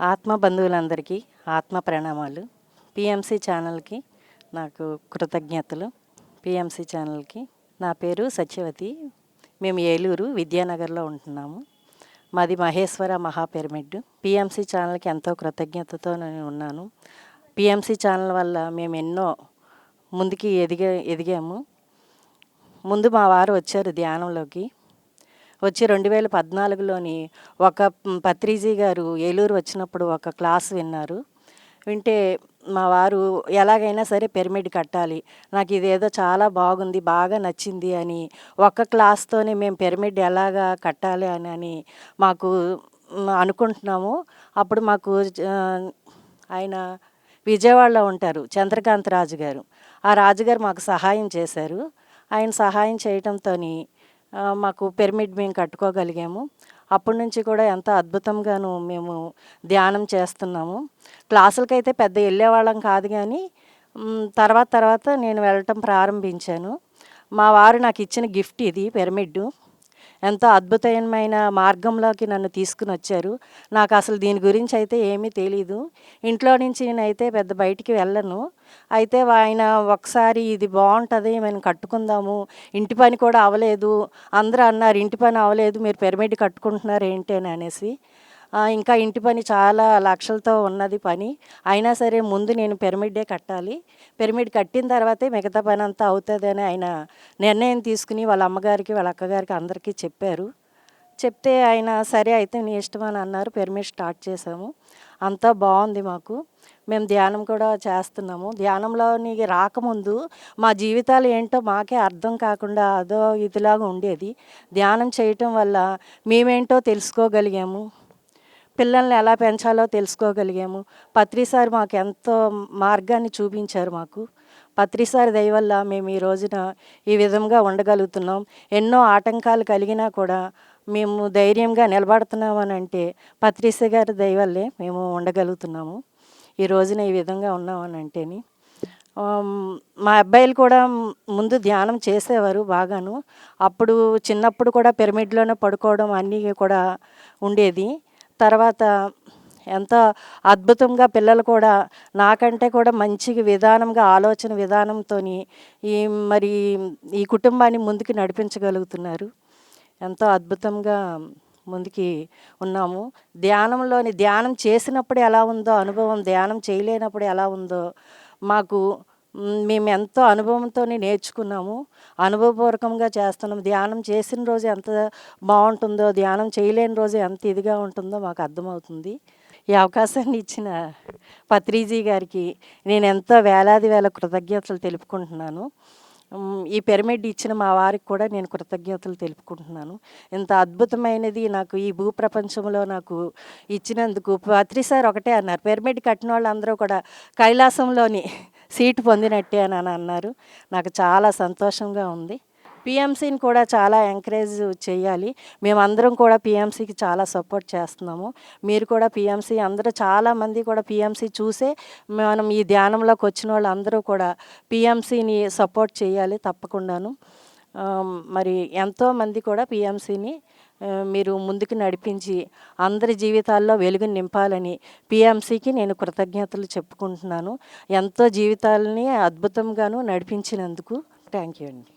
ఆత్మ బంధువులందరికీ ఆత్మ ప్రణామాలు. పిఎంసి ఛానల్కి నాకు కృతజ్ఞతలు. పిఎంసి ఛానల్కి నా పేరు సత్యవతి. మేము ఏలూరు విద్యానగర్లో ఉంటున్నాము. మాది మహేశ్వర మహా పిరమిడ్ పిఎంసి ఛానల్కి ఎంతో కృతజ్ఞతతో నేను ఉన్నాను. పిఎంసి ఛానల్ వల్ల మేము ఎన్నో ముందుకి ఎదిగే ఎదిగాము. ముందు మా వారు వచ్చారు ధ్యానంలోకి. వచ్చి రెండు వేల పద్నాలుగులోని ఒక పత్రిజీ గారు ఏలూరు వచ్చినప్పుడు ఒక క్లాస్ విన్నారు. వింటే మా వారు ఎలాగైనా సరే పిరమిడ్ కట్టాలి నాకు ఇదేదో చాలా బాగుంది బాగా నచ్చింది అని ఒక్క క్లాస్తోనే మేము పిరమిడ్ ఎలాగా కట్టాలి అని అని మాకు అనుకుంటున్నాము. అప్పుడు మాకు ఆయన విజయవాడలో ఉంటారు చంద్రకాంత్ రాజు గారు ఆ రాజుగారు మాకు సహాయం చేశారు. ఆయన సహాయం చేయటంతో మాకు పిరమిడ్ మేము కట్టుకోగలిగాము. అప్పటి నుంచి కూడా ఎంత అద్భుతంగాను మేము ధ్యానం చేస్తున్నాము. క్లాసులకైతే పెద్ద వెళ్ళేవాళ్ళం కాదు కానీ తర్వాత తర్వాత నేను వెళ్ళటం ప్రారంభించాను. మా వారు నాకు ఇచ్చిన గిఫ్ట్ ఇది పిరమిడ్ ఎంతో అద్భుతమైన మార్గంలోకి నన్ను తీసుకుని వచ్చారు. నాకు అసలు దీని గురించి అయితే ఏమీ తెలీదు. ఇంట్లో నుంచి నేనైతే పెద్ద బయటికి వెళ్ళను. అయితే ఆయన ఒకసారి ఇది బాగుంటుంది మేము కట్టుకుందాము ఇంటి పని కూడా అవ్వలేదు అందరూ అన్నారు ఇంటి పని అవ్వలేదు మీరు పిరమిడ్ కట్టుకుంటున్నారు ఏంటి? అని అనేసి ఇంకా ఇంటి పని చాలా లక్షలతో ఉన్నది పని. అయినా సరే ముందు నేను పిరమిడే కట్టాలి. పిరమిడ్ కట్టిన తర్వాతే మిగతా పని అంతా అవుతుంది అని ఆయన నిర్ణయం తీసుకుని వాళ్ళ అమ్మగారికి వాళ్ళ అక్కగారికి అందరికీ చెప్పారు. చెప్తే ఆయన సరే అయితే నీ ఇష్టం అని అన్నారు. పిరమిడ్ స్టార్ట్ చేసాము అంతా బాగుంది మాకు. మేము ధ్యానం కూడా చేస్తున్నాము. ధ్యానంలోనికి రాకముందు మా జీవితాలు ఏంటో మాకే అర్థం కాకుండా అదో ఇదిలాగా ఉండేది. ధ్యానం చేయటం వల్ల మేమేంటో తెలుసుకోగలిగాము. పిల్లల్ని ఎలా పెంచాలో తెలుసుకోగలిగాము. పత్రిసారి మాకు ఎంతో మార్గాన్ని చూపించారు మాకు. పత్రిసారి దయ వల్ల మేము ఈ రోజున ఈ విధంగా ఉండగలుగుతున్నాం. ఎన్నో ఆటంకాలు కలిగినా కూడా మేము ధైర్యంగా నిలబడుతున్నామని అంటే పత్రిస గారి దయవల్లే మేము ఉండగలుగుతున్నాము. ఈ రోజున ఈ విధంగా ఉన్నామని అంటేని మా అబ్బాయిలు కూడా ముందు ధ్యానం చేసేవారు బాగాను. అప్పుడు చిన్నప్పుడు కూడా పిరమిడ్లోనే పడుకోవడం అన్నీ కూడా ఉండేది. తర్వాత ఎంతో అద్భుతంగా పిల్లలు కూడా నాకంటే కూడా మంచి విధానంగా ఆలోచన విధానంతో ఈ మరి ఈ కుటుంబాన్ని ముందుకు నడిపించగలుగుతున్నారు. ఎంతో అద్భుతంగా ముందుకి ఉన్నాము. ధ్యానంలోని ధ్యానం చేసినప్పుడు ఎలా ఉందో అనుభవం ధ్యానం చేయలేనప్పుడు ఎలా ఉందో మాకు మేము ఎంతో అనుభవంతో నేర్చుకున్నాము. అనుభవపూర్వకంగా చేస్తున్నాం ధ్యానం చేసిన రోజు ఎంత బాగుంటుందో ధ్యానం చేయలేని రోజు ఎంత ఇదిగా ఉంటుందో మాకు అర్థమవుతుంది. ఈ అవకాశాన్ని ఇచ్చిన పత్రిజీ గారికి నేను ఎంతో వేలాది వేల కృతజ్ఞతలు తెలుపుకుంటున్నాను. ఈ పిరమిడ్ ఇచ్చిన మా వారికి కూడా నేను కృతజ్ఞతలు తెలుపుకుంటున్నాను. ఇంత అద్భుతమైనది నాకు ఈ భూప్రపంచంలో నాకు ఇచ్చినందుకు. పత్రి సార్ ఒకటే అన్నారు పిరమిడ్ కట్టిన వాళ్ళందరూ కూడా కైలాసంలోని సీటు పొందినట్టే అని అని అన్నారు. నాకు చాలా సంతోషంగా ఉంది. పిఎంసీని కూడా చాలా ఎంకరేజ్ చేయాలి. మేమందరం కూడా పిఎంసీకి చాలా సపోర్ట్ చేస్తున్నాము. మీరు కూడా పిఎంసీ అందరూ చాలామంది కూడా పిఎంసీ చూసే మనం ఈ ధ్యానంలోకి వచ్చిన వాళ్ళు అందరూ కూడా పిఎంసీని సపోర్ట్ చేయాలి తప్పకుండాను. మరి ఎంతోమంది కూడా పిఎంసీని మీరు ముందుకు నడిపించి అందరి జీవితాల్లో వెలుగు నింపాలని పిఎంసీకి నేను కృతజ్ఞతలు చెప్పుకుంటున్నాను. ఎంతో జీవితాలని అద్భుతంగాను నడిపించినందుకు థ్యాంక్ యూ అండి.